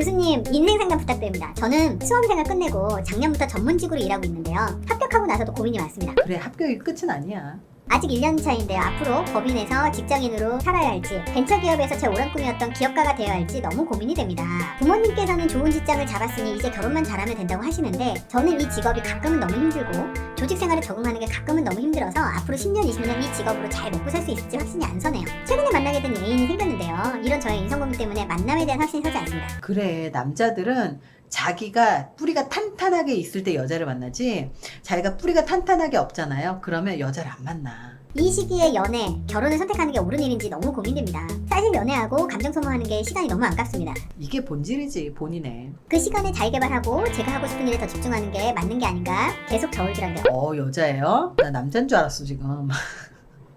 교수님 인생 상담 부탁드립니다. 저는 수험생활 끝내고 작년부터 전문직으로 일하고 있는데요. 합격하고 나서도 고민이 많습니다. 그래 합격이 끝은 아니야. 아직 1년 차인데요. 앞으로 법인에서 직장인으로 살아야 할지, 벤처기업에서 제 오랜 꿈이었던 기업가가 되어야 할지 너무 고민이 됩니다. 부모님께서는 좋은 직장을 잡았으니 이제 결혼만 잘하면 된다고 하시는데 저는 이 직업이 가끔은 너무 힘들고 조직 생활에 적응하는 게 가끔은 너무 힘들어서 앞으로 10년, 20년 이 직업으로 잘 먹고 살 수 있을지 확신이 안 서네요. 최근에 만나게 된 애인이 생겼는데요. 이런 저의 인성 고민 때문에 만남에 대한 확신이 서지 않습니다. 그래 남자들은 자기가 뿌리가 탄탄하게 있을 때 여자를 만나지 자기가 뿌리가 탄탄하게 없잖아요. 그러면 여자를 안 만나. 이 시기에 연애, 결혼을 선택하는 게 옳은 일인지 너무 고민됩니다. 사실 연애하고 감정 소모하는 게 시간이 너무 아깝습니다. 이게 본질이지 본인의. 그 시간에 잘 개발하고 제가 하고 싶은 일에 더 집중하는 게 맞는 게 아닌가 계속 저울질한대요. 어 여자예요? 나 남자인 줄 알았어 지금.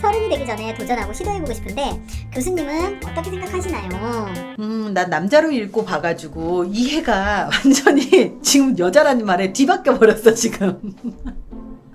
서른이 되기 전에 도전하고 시도해보고 싶은데 교수님은 어떻게 생각하시나요? 음, 난 남자로 읽고 봐가지고 이해가 완전히 지금 여자라는 말에 뒤바뀌어 버렸어 지금.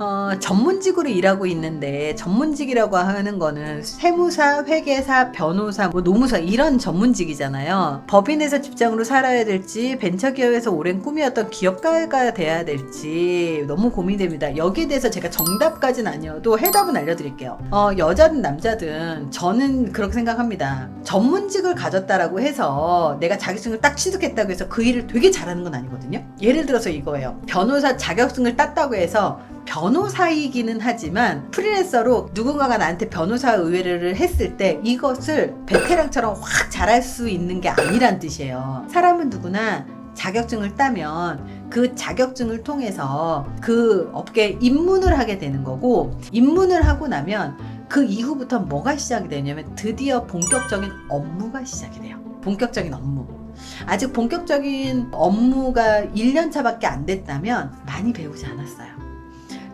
어, 전문직으로 일하고 있는데 전문직이라고 하는 거는 세무사, 회계사, 변호사, 뭐 노무사 이런 전문직이잖아요. 법인에서 직장으로 살아야 될지 벤처기업에서 오랜 꿈이었던 기업가가 돼야 될지 너무 고민됩니다. 여기에 대해서 제가 정답까지는 아니어도 해답은 알려드릴게요. 어, 여자든 남자든 저는 그렇게 생각합니다. 전문직을 가졌다라고 해서 내가 자격증을 딱 취득했다고 해서 그 일을 되게 잘하는 건 아니거든요. 예를 들어서 이거예요. 변호사 자격증을 땄다고 해서 변호사이기는 하지만 프리랜서로 누군가가 나한테 변호사 의뢰를 했을 때 이것을 베테랑처럼 확 잘할 수 있는 게 아니란 뜻이에요. 사람은 누구나 자격증을 따면 그 자격증을 통해서 그 업계에 입문을 하게 되는 거고 입문을 하고 나면 그 이후부터 뭐가 시작이 되냐면 드디어 본격적인 업무가 시작이 돼요. 본격적인 업무. 아직 본격적인 업무가 1년 차밖에 안 됐다면 많이 배우지 않았어요.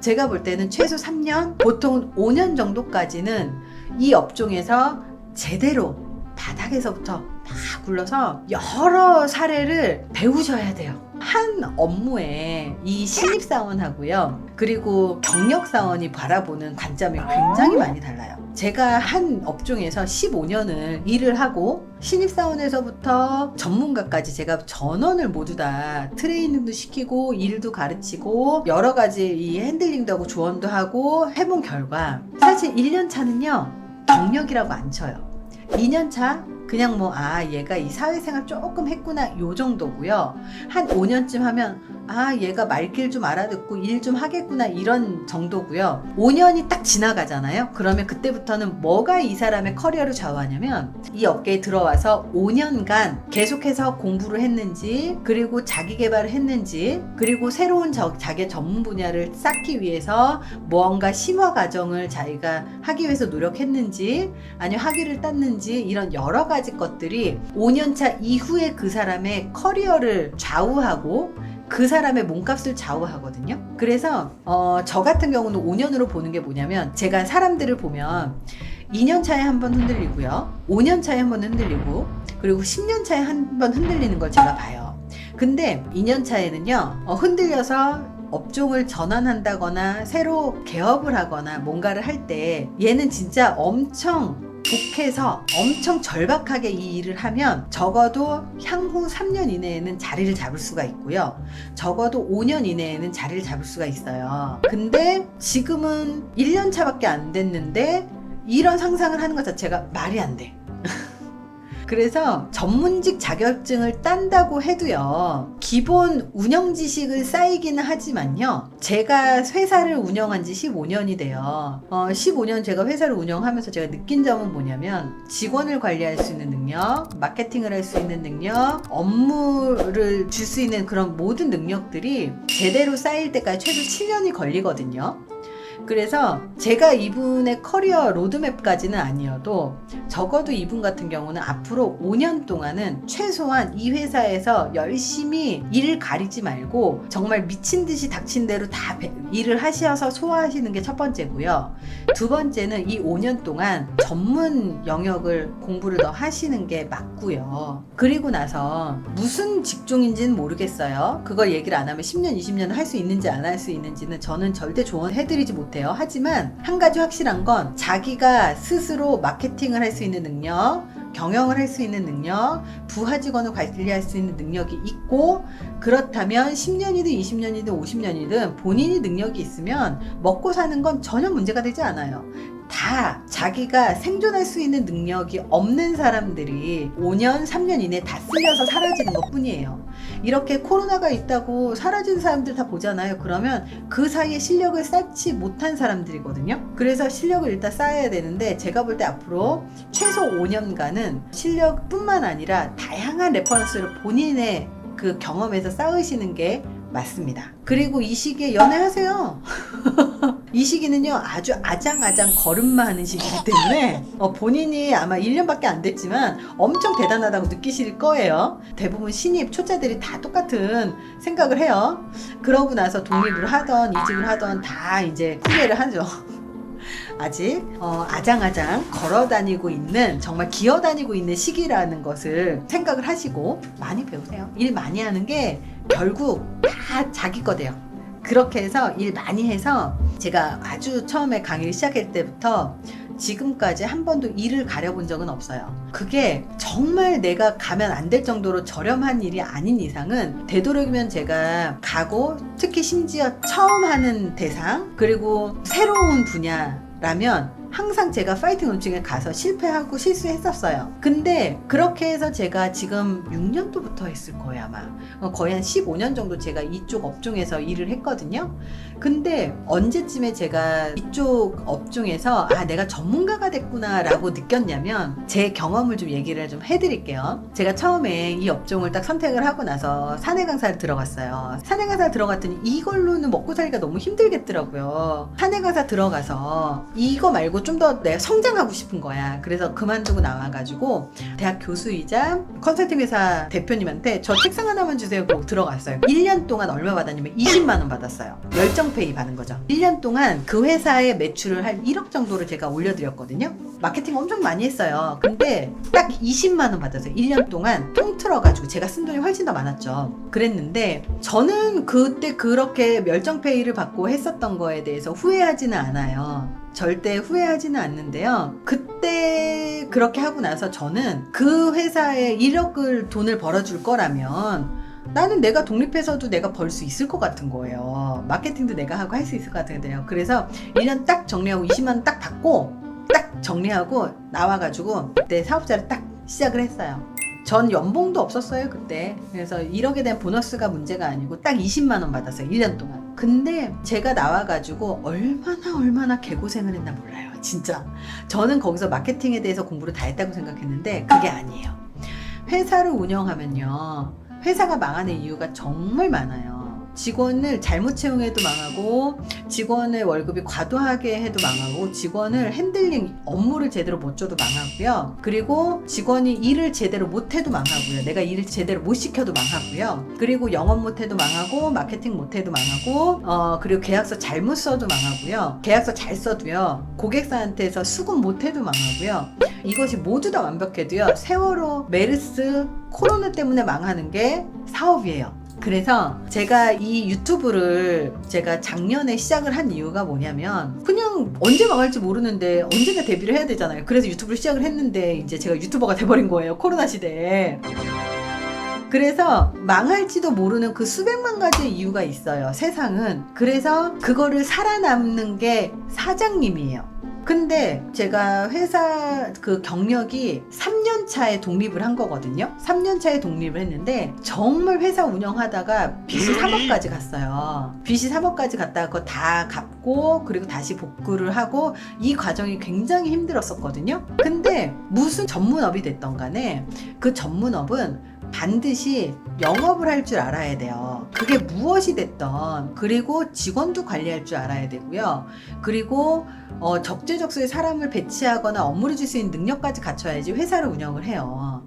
제가 볼 때는 최소 3년, 보통 5년 정도까지는 이 업종에서 제대로 바닥에서부터 막 굴러서 여러 사례를 배우셔야 돼요. 한 업무에 이 신입사원하고요. 그리고 경력사원이 바라보는 관점이 굉장히 많이 달라요. 제가 한 업종에서 15년을 일을 하고 신입사원에서부터 전문가까지 제가 전원을 모두 다 트레이닝도 시키고 일도 가르치고 여러 가지 이 핸들링도 하고 조언도 하고 해본 결과 사실 1년 차는요 경력이라고 안 쳐요. 2년 차 그냥 뭐 아 얘가 이 사회생활 조금 했구나 요 정도고요. 한 5년쯤 하면 아 얘가 말길 좀 알아듣고 일 좀 하겠구나 이런 정도고요. 5년이 딱 지나가잖아요. 그러면 그때부터는 뭐가 이 사람의 커리어를 좌우하냐면 이 업계에 들어와서 5년간 계속해서 공부를 했는지 그리고 자기 개발을 했는지 그리고 새로운 저, 자기의 전문 분야를 쌓기 위해서 무언가 심화 과정을 자기가 하기 위해서 노력했는지 아니면 학위를 땄는지 이런 여러 가지 것들이 5년차 이후에 그 사람의 커리어를 좌우하고 그 사람의 몸값을 좌우하거든요. 그래서 어, 저 같은 경우는 5년으로 보는 게 뭐냐면 제가 사람들을 보면 2년 차에 한 번 흔들리고요. 5년 차에 한 번 흔들리고 그리고 10년 차에 한 번 흔들리는 걸 제가 봐요. 근데 2년 차에는요. 어, 흔들려서 업종을 전환한다거나 새로 개업을 하거나 뭔가를 할 때 얘는 진짜 엄청 독해서 엄청 절박하게 이 일을 하면 적어도 향후 3년 이내에는 자리를 잡을 수가 있고요. 적어도 5년 이내에는 자리를 잡을 수가 있어요. 근데 지금은 1년 차밖에 안 됐는데 이런 상상을 하는 것 자체가 말이 안 돼. 그래서 전문직 자격증을 딴다고 해도요, 기본 운영 지식을 쌓이기는 하지만요, 제가 회사를 운영한 지 15년이 돼요. 어, 15년 제가 회사를 운영하면서 제가 느낀 점은 뭐냐면, 직원을 관리할 수 있는 능력, 마케팅을 할 수 있는 능력, 업무를 줄 수 있는 그런 모든 능력들이 제대로 쌓일 때까지 최소 7년이 걸리거든요. 그래서 제가 이분의 커리어 로드맵까지는 아니어도 적어도 이분 같은 경우는 앞으로 5년 동안은 최소한 이 회사에서 열심히 일을 가리지 말고 정말 미친 듯이 닥친 대로 다 배- 일을 하셔서 소화하시는 게 첫 번째고요. 두 번째는 이 5년 동안 전문 영역을 공부를 더 하시는 게 맞고요. 그리고 나서 무슨 직종인지는 모르겠어요. 그걸 얘기를 안 하면 10년, 20년 할 수 있는지 안 할 수 있는지는 저는 절대 조언해드리지 못 해요. 하지만 한 가지 확실한 건 자기가 스스로 마케팅을 할 수 있는 능력, 경영을 할 수 있는 능력, 부하 직원을 관리할 수 있는 능력이 있고 그렇다면 10년이든 20년이든 50년이든 본인이 능력이 있으면 먹고 사는 건 전혀 문제가 되지 않아요. 다 자기가 생존할 수 있는 능력이 없는 사람들이 5년, 3년 이내에 다 쓸려서 사라지는 것 뿐이에요. 이렇게 코로나가 있다고 사라진 사람들 다 보잖아요. 그러면 그 사이에 실력을 쌓지 못한 사람들이거든요. 그래서 실력을 일단 쌓아야 되는데 제가 볼 때 앞으로 최소 5년간은 실력뿐만 아니라 다양한 레퍼런스를 본인의 그 경험에서 쌓으시는 게 맞습니다. 그리고 이 시기에 연애하세요. 이 시기는요 아주 아장아장 걸음마 하는 시기이기 때문에 어, 본인이 아마 1년밖에 안 됐지만 엄청 대단하다고 느끼실 거예요. 대부분 신입 초짜들이 다 똑같은 생각을 해요. 그러고 나서 독립을 하던 이직을 하던 다 이제 후회를 하죠. 아직 어, 아장아장 걸어 다니고 있는 정말 기어 다니고 있는 시기라는 것을 생각을 하시고 많이 배우세요. 일 많이 하는 게 결국 다 자기 거 돼요. 그렇게 해서 일 많이 해서 제가 아주 처음에 강의를 시작할 때부터 지금까지 한 번도 일을 가려본 적은 없어요. 그게 정말 내가 가면 안 될 정도로 저렴한 일이 아닌 이상은 되도록이면 제가 가고 특히 심지어 처음 하는 대상 그리고 새로운 분야라면 항상 제가 파이팅 론칭에 가서 실패하고 실수했었어요. 근데 그렇게 해서 제가 지금 6년도부터 했을 거예요, 아마. 어, 거의 한 15년 정도 제가 이쪽 업종에서 일을 했거든요. 근데 언제쯤에 제가 이쪽 업종에서 아, 내가 전문가가 됐구나라고 느꼈냐면 제 경험을 좀 얘기를 좀 해드릴게요. 제가 처음에 이 업종을 딱 선택을 하고 나서 사내 강사를 들어갔어요. 사내 강사 들어갔더니 이걸로는 먹고 살기가 너무 힘들겠더라고요. 사내 강사 들어가서 이거 말고 좀 더 내가 성장하고 싶은 거야. 그래서 그만두고 나와가지고 대학 교수이자 컨설팅 회사 대표님한테 저 책상 하나만 주세요. 그러고 들어갔어요. 1년 동안 얼마 받았냐면 20만 원 받았어요. 열정페이 받은 거죠. 1년 동안 그 회사의 매출을 한 1억 정도를 제가 올려드렸거든요. 마케팅 엄청 많이 했어요. 근데 딱 20만 원 받았어요. 1년 동안 통틀어가지고 제가 쓴 돈이 훨씬 더 많았죠. 그랬는데 저는 그때 그렇게 멸정페이를 받고 했었던 거에 대해서 후회하지는 않아요. 절대 후회하지는 않는데요. 그때 그렇게 하고 나서 저는 그 회사에 1억을 돈을 벌어줄 거라면 나는 내가 독립해서도 내가 벌 수 있을 것 같은 거예요. 마케팅도 내가 하고 할 수 있을 것 같은데요. 그래서 1년 딱 정리하고 20만 원 딱 받고 딱 정리하고 나와가지고 그때 사업자를 딱 시작을 했어요. 전 연봉도 없었어요 그때 그래서 1억에 대한 보너스가 문제가 아니고 딱 20만 원 받았어요 1년 동안 근데 제가 나와가지고 얼마나 얼마나 개고생을 했나 몰라요. 진짜. 저는 거기서 마케팅에 대해서 공부를 다 했다고 생각했는데 그게 아니에요. 회사를 운영하면요. 회사가 망하는 이유가 정말 많아요 직원을 잘못 채용해도 망하고 직원의 월급이 과도하게 해도 망하고 직원을 핸들링 업무를 제대로 못 줘도 망하고요. 그리고 직원이 일을 제대로 못 해도 망하고요. 내가 일을 제대로 못 시켜도 망하고요. 그리고 영업 못 해도 망하고 마케팅 못 해도 망하고 어 그리고 계약서 잘못 써도 망하고요. 계약서 잘 써도요. 고객사한테서 수급 못 해도 망하고요. 이것이 모두 다 완벽해도요. 세월호, 메르스, 코로나 때문에 망하는 게 사업이에요. 그래서 제가 이 유튜브를 제가 작년에 시작을 한 이유가 뭐냐면 그냥 언제 망할지 모르는데 언젠가 데뷔를 해야 되잖아요. 그래서 유튜브를 시작을 했는데 이제 제가 유튜버가 돼버린 거예요. 코로나 시대에. 그래서 망할지도 모르는 그 수백만 가지 이유가 있어요. 세상은. 그래서 그거를 살아남는 게 사장님이에요. 근데 제가 회사 그 경력이 3년 차에 독립을 한 거거든요. 3년 차에 독립을 했는데 정말 회사 운영하다가 빚이 3억까지 갔어요. 빚이 3억까지 갔다가 그거 다 갚고 그리고 다시 복구를 하고 이 과정이 굉장히 힘들었었거든요. 근데 무슨 전문업이 됐던 간에 그 전문업은 반드시 영업을 할 줄 알아야 돼요. 그게 무엇이 됐던 그리고 직원도 관리할 줄 알아야 되고요. 그리고 어, 적재적소에 사람을 배치하거나 업무를 줄 수 있는 능력까지 갖춰야지 회사를 운영을 해요.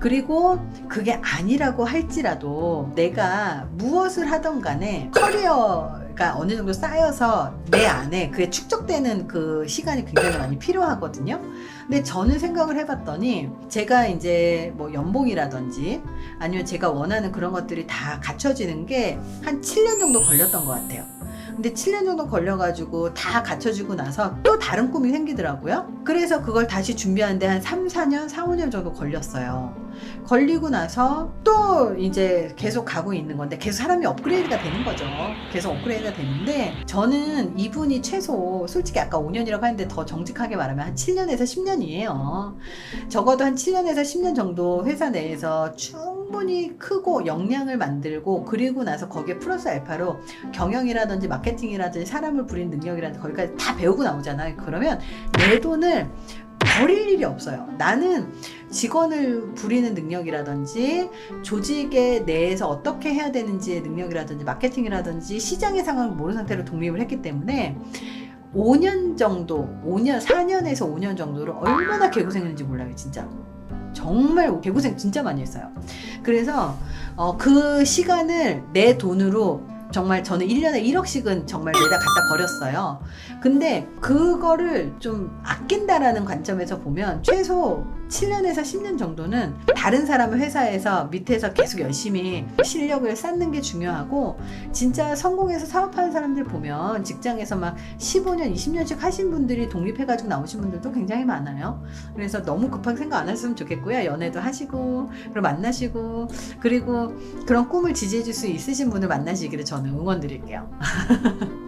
그리고 그게 아니라고 할지라도 내가 무엇을 하던 간에 커리어가 어느 정도 쌓여서 내 안에 그게 축적되는 그 시간이 굉장히 많이 필요하거든요. 근데 저는 생각을 해봤더니 제가 이제 뭐 연봉이라든지 아니면 제가 원하는 그런 것들이 다 갖춰지는 게 한 7년 정도 걸렸던 것 같아요. 근데 7년 정도 걸려가지고 다 갖춰지고 나서 또 다른 꿈이 생기더라고요. 그래서 그걸 다시 준비하는데 한 3, 4년, 4, 5년 정도 걸렸어요. 걸리고 나서 또 이제 계속 가고 있는 건데 계속 사람이 업그레이드가 되는 거죠. 계속 업그레이드가 되는데 저는 이분이 최소 솔직히 아까 5년이라고 하는데 더 정직하게 말하면 한 7년에서 10년이에요. 적어도 한 7년에서 10년 정도 회사 내에서 충분히 크고 역량을 만들고 그리고 나서 거기에 플러스 알파로 경영이라든지 마케팅이라든지 사람을 부리는 능력이라든지 거기까지 다 배우고 나오잖아요. 그러면 내 돈을 버릴 일이 없어요. 나는 직원을 부리는 능력이라든지 조직의 내에서 어떻게 해야 되는지의 능력이라든지 마케팅이라든지 시장의 상황을 모르는 상태로 독립을 했기 때문에 5년 정도, 5년, 4년에서 5년 정도를 얼마나 개고생했는지 몰라요, 진짜. 정말 개고생 진짜 많이 했어요. 그래서 어, 그 시간을 내 돈으로 정말 저는 1년에 1억씩은 정말 내다 갖다 버렸어요. 근데 그거를 좀 아낀다라는 관점에서 보면 최소 7년에서 10년 정도는 다른 사람의 회사에서 밑에서 계속 열심히 실력을 쌓는 게 중요하고 진짜 성공해서 사업하는 사람들 보면 직장에서 막 15년, 20년씩 하신 분들이 독립해가지고 나오신 분들도 굉장히 많아요. 그래서 너무 급하게 생각 안 했으면 좋겠고요. 연애도 하시고, 그리고 만나시고, 그리고 그런 꿈을 지지해줄 수 있으신 분을 만나시기를 저는 응원 드릴게요.